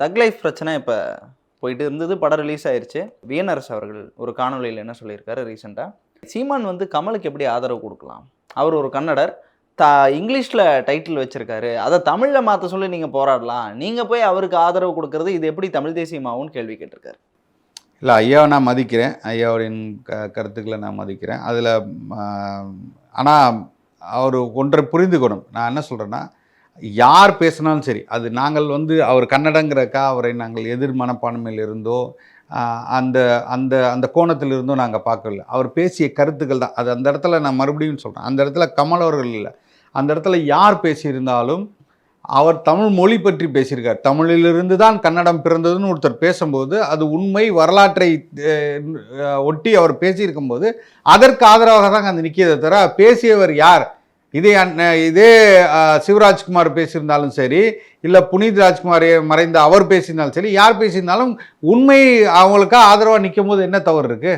தக் லைஃப் பிரச்சனை இப்போ போயிட்டு இருந்தது. படம் ரிலீஸ் ஆயிடுச்சு விஎன்ஆர்எஸ் அவர்கள் ஒரு காணொளியில் என்ன சொல்லியிருக்காரு ரீசெண்டாக சீமான் வந்து கமலுக்கு எப்படி ஆதரவு கொடுக்கலாம்? அவர் ஒரு கன்னடர். த இங்கிலீஷில் டைட்டில் வச்சுருக்காரு. அதை தமிழில் மாற்ற சொல்லி நீங்கள் போராடலாம். நீங்கள் போய் அவருக்கு ஆதரவு கொடுக்கறது இது எப்படி தமிழ் தேசியமாகும்னு கேள்வி கேட்டிருக்காரு. இல்லை ஐயாவை நான் மதிக்கிறேன். ஐயாவுடைய க கருத்துக்களை நான் மதிக்கிறேன். அதில் ஆனால் அவர் ஒன்றை புரிந்துக்கணும் நான் என்ன சொல்கிறேன்னா யார் பேசினாலும் சரி அது நாங்கள் வந்து அவர் கன்னடங்கிறக்கா அவரை நாங்கள் எதிர் மனப்பான்மையில் இருந்தோ அந்த அந்த அந்த கோணத்தில் இருந்தோ நாங்கள் பார்க்கல அவர் பேசிய கருத்துக்கள் தான். அது அந்த இடத்துல நான் மறுபடியும் சொல்கிறேன் அந்த இடத்துல கமல் அவர்கள் இல்லை. அந்த இடத்துல யார் பேசியிருந்தாலும் அவர் தமிழ் மொழி பற்றி பேசியிருக்கார். தமிழிலிருந்து தான் கன்னடம் பிறந்ததுன்னு ஒருத்தர் பேசும்போது அது உண்மை வரலாற்றை ஒட்டி அவர் பேசியிருக்கும்போது அதற்கு ஆதரவாக தான் அது நிற்கியதை தவிர பேசியவர் யார்? இதே இதே சிவராஜ்குமார் பேசியிருந்தாலும் சரி இல்லை புனித் ராஜ்குமார் மறைந்த அவர் பேசியிருந்தாலும் சரி யார் பேசியிருந்தாலும் உண்மை அவங்களுக்காக ஆதரவாக நிற்கும் போது என்ன தவறு இருக்குது